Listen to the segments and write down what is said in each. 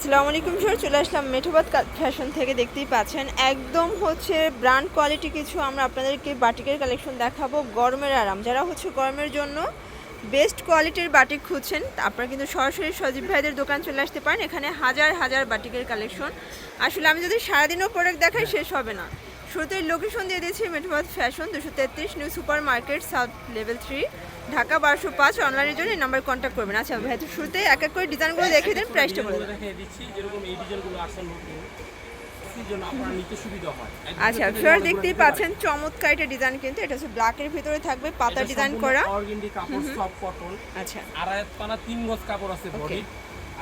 আসসালামু আলাইকুম স্যার চলে আসলাম মেঠোবাদ ফ্যাশন থেকে, দেখতেই পাচ্ছেন। একদম হচ্ছে ব্র্যান্ড কোয়ালিটি কিছু আমরা আপনাদেরকে বাটিকের কালেকশন দেখাবো গরমের আরাম। যারা হচ্ছে গরমের জন্য বেস্ট কোয়ালিটির বাটিক খুঁজছেন, আপনারা কিন্তু সরাসরি সজীব ভাইদের দোকান চলে আসতে পারেন। এখানে হাজার হাজার বাটিকের কালেকশন আসলে আমি যদি সারাদিনও প্রোডাক্ট দেখাই, শেষ হবে না। শুরুতেই লোকেশন দিয়ে দিয়েছি মেঠোবাদ ফ্যাশন দুশো তেত্রিশ new supermarket south level three Dhaka বারোশো পাঁচ অনলাইনের জন্য এই নাম্বার কন্ট্যাক্ট করবেন। আচ্ছা ভাই তো শুরুতেই এক এক করে ডিজাইনগুলো দেখিয়ে দেন প্রাইসটা বলে দেখিয়ে দিচ্ছি যেরকম এই ডিজাইনগুলো আসছে আচ্ছা ফিওর দেখতেই পাচ্ছেন চমৎকার একটা ডিজাইন কিন্তু এটা হচ্ছে ব্ল্যাকের ভিতরে থাকবে পাতা ডিজাইন করা। অর্গেন্ডি কাপড় সব কটন আচ্ছা। আড়াই পানা তিন গজ কাপড় আছে বডি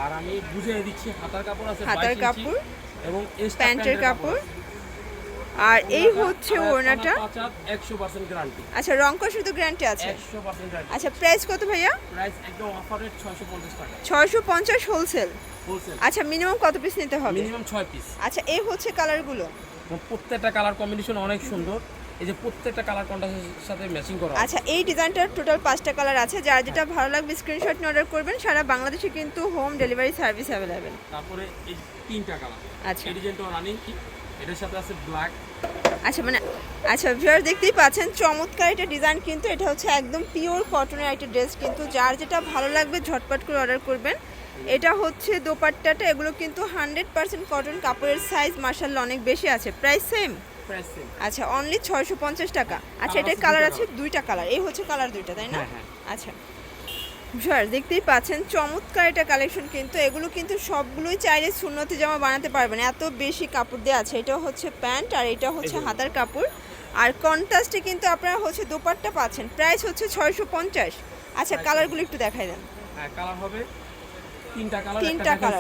আর আমি বুঝিয়ে দিচ্ছি হাতার কাপড় আছে হাতার কাপড়, এবং প্যান্টের কাপড়। আর এই হচ্ছে ওড়নাটা। 100% গ্যারান্টি আচ্ছা রং কষে তো গ্যারান্টি আছে 100% আচ্ছা প্রাইস কত ভাইয়া? প্রাইস একদম অফার 650 টাকা। ছয়শো পঞ্চাশ হোলসেল হোলসেল আচ্ছা মিনিমাম কত পিস নিতে হবে? মিনিমাম 6 পিস আচ্ছা এই হচ্ছে কালারগুলো প্রত্যেকটা কালার কম্বিনেশন অনেক সুন্দর। এই যে প্রত্যেকটা কালার কন্ট্রাস্টের সাথে ম্যাচিং করা আচ্ছা এই ডিজাইনটার টোটাল পাঁচটা কালার আছে। যার যেটা ভালো লাগবে স্ক্রিনশট নিয়ে অর্ডার করবেন। সারা বাংলাদেশে কিন্তু হোম ডেলিভারি সার্ভিস অ্যাভেলেবেল তারপরে এই তিনটা কালার আচ্ছা। এই ডিজাইনটা রানিং এটার সাথে আছে ব্ল্যাক আচ্ছা মানে আচ্ছা ভিউয়ার দেখতেই পাচ্ছেন চমৎকার একটা ডিজাইন কিন্তু এটা হচ্ছে একদম পিওর কটনের একটা ড্রেস কিন্তু যার যেটা ভালো লাগবে ঝটপট করে অর্ডার করবেন। এটা হচ্ছে দোপাট্টাটা এগুলো কিন্তু হান্ড্রেড পার্সেন্ট কটন কাপড়ের সাইজ মার্শাল্লাহ অনেক বেশি আছে। প্রাইস সেম আচ্ছা অনলি ছয়শো পঞ্চাশ টাকা। আচ্ছা এটার কালার আছে দুইটা কালার এই হচ্ছে কালার দুইটা তাই না? হ্যাঁ, হ্যাঁ। আচ্ছা। স্যার দেখতেই পাচ্ছেন চমৎকার এটা কালেকশন কিন্তু। এগুলো কিন্তু সবগুলোই চাইলে শূন্যতে জামা বানাতে পারবেন। এত বেশি কাপড় দেওয়া আছে। এটা হচ্ছে প্যান্ট আর এটা হচ্ছে হাতার কাপড়। আর কন্ট্রাস্টে কিন্তু আপনারা হচ্ছে দোপাট্টা পাচ্ছেন। প্রাইস হচ্ছে ছয়শো পঞ্চাশ। আচ্ছা কালারগুলো একটু দেখাই দেন। হ্যাঁ কালার হবে তিনটা কালার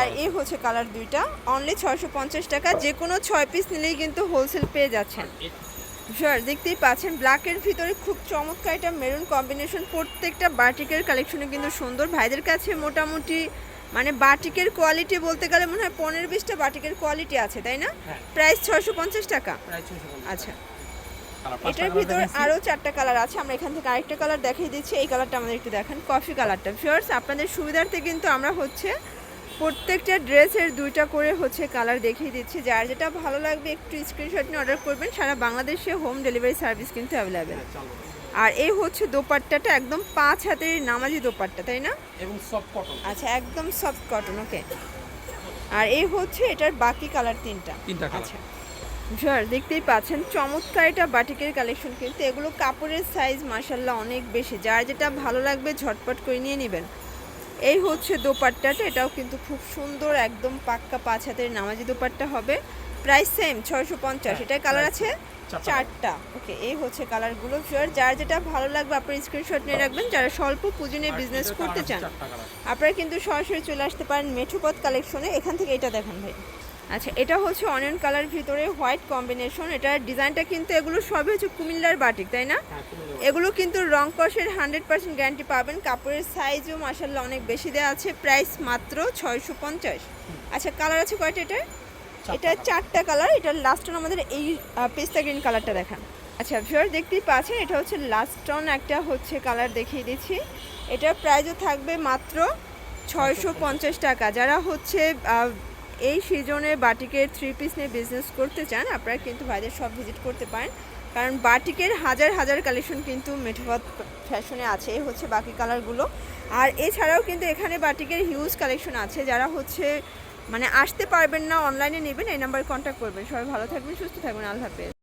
আর এই হচ্ছে কালার দুইটা। অনলি ছয়শো পঞ্চাশ টাকা। যে কোনো ছয় পিস নিলেই কিন্তু হোলসেল পেয়ে যাচ্ছেন। স্যার দেখতেই পাচ্ছেন ব্ল্যাকের ভিতরে খুব চমৎকার একটা মেরুন কম্বিনেশন প্রত্যেকটা বাটিকের কালেকশনে কিন্তু সুন্দর। ভাইদের কাছে মোটামুটি মানে বাটিকের কোয়ালিটি বলতে গেলে মনে হয় পনেরো বিশটা বাটিকের কোয়ালিটি আছে তাই না? হ্যাঁ। প্রাইস ছয়শো পঞ্চাশ টাকা। আচ্ছা। এটার ভিতরে আরও চারটা কালার আছে আমরা এখান থেকে আরেকটা কালার দেখিয়ে দিচ্ছি। এই কালারটা আমাদের একটু দেখেন কফি কালারটা ফিওর্স আপনাদের সুবিধার্থে কিন্তু আমরা হচ্ছে প্রত্যেকটা ড্রেসের দুইটা করে হচ্ছে কালার দেখিয়ে দিচ্ছি। যার যেটা ভালো লাগবে একটু স্ক্রিনশট নিয়ে অর্ডার করবেন। সারা বাংলাদেশে হোম ডেলিভারি সার্ভিস কিন্তু অ্যাভেলেবেল আর এই হচ্ছে দোপাট্টাটা একদম পাঁচ হাতের নামাজি দোপাট্টা তাই না? এবং সফট কটন আচ্ছা একদম সফট কটন ওকে আর এই হচ্ছে এটার বাকি কালার তিনটা। তিনটা আচ্ছা। স্যার দেখতেই পাচ্ছেন চমৎকার এটা বাটিকের কালেকশন কিন্তু। এগুলো কাপড়ের সাইজ মাসাল্লাহ অনেক বেশি। যার যেটা ভালো লাগবে ঝটপট করে নিয়ে নেবেন। এই হচ্ছে দোপাট্টাটা এটাও কিন্তু খুব সুন্দর একদম পাক্কা পাঁচ হাতের নামাজি দোপাট্টা হবে। প্রাইস সেম ছয়শো পঞ্চাশ। হ্যাঁ, এটার কালার আছে? চারটা ওকে এই হচ্ছে কালারগুলো স্যার যার যেটা ভালো লাগবে আপনার স্ক্রিনশট নিয়ে রাখবেন। যারা স্বল্প পুঁজি নিয়ে বিজনেস করতে চান আপনারা কিন্তু সরাসরি চলে আসতে পারেন মেঠোপথ কালেকশনে এখান থেকে এটা দেখেন ভাই। আচ্ছা এটা হচ্ছে অনিয়ন কালার ভিতরে হোয়াইট কম্বিনেশন এটার ডিজাইনটা কিন্তু এগুলো সবই হচ্ছে কুমিল্লার বাটিক তাই না? হ্যাঁ। এগুলো কিন্তু রং কষের হান্ড্রেড পার্সেন্ট গ্যারান্টি পাবেন। কাপড়ের সাইজও মাসাল্লাহ অনেক বেশি দেওয়া আছে। প্রাইস মাত্র ছয়শো পঞ্চাশ। আচ্ছা কালার আছে কয়টা এটা এটা। চারটা কালার এটার লাস্ট অন আমাদের এই পেস্তা গ্রিন কালারটা দেখান। আচ্ছা ভিউয়ার দেখতেই পাচ্ছেন এটা হচ্ছে লাস্ট অন একটা হচ্ছে কালার দেখিয়ে দিচ্ছি। এটার প্রাইসও থাকবে মাত্র ছয়শো পঞ্চাশ। টাকা। যারা হচ্ছে এই সিজনে বাটিকের থ্রি পিস নিয়ে বিজনেস করতে চান, আপনারা কিন্তু ভাইদের সব ভিজিট করতে পারেন। কারণ বাটিকের হাজার হাজার কালেকশন কিন্তু মেঠোপথ ফ্যাশনে আছে হচ্ছে বাকি কালারগুলো আর এছাড়াও কিন্তু এখানে বাটিকের হিউজ কালেকশন আছে, যারা হচ্ছে মানে আসতে পারবেন না অনলাইনে নেবেন, এই নাম্বারে কন্ট্যাক্ট করবেন। সবাই ভালো থাকবেন, সুস্থ থাকবেন, আল্লাহ হাফেজ।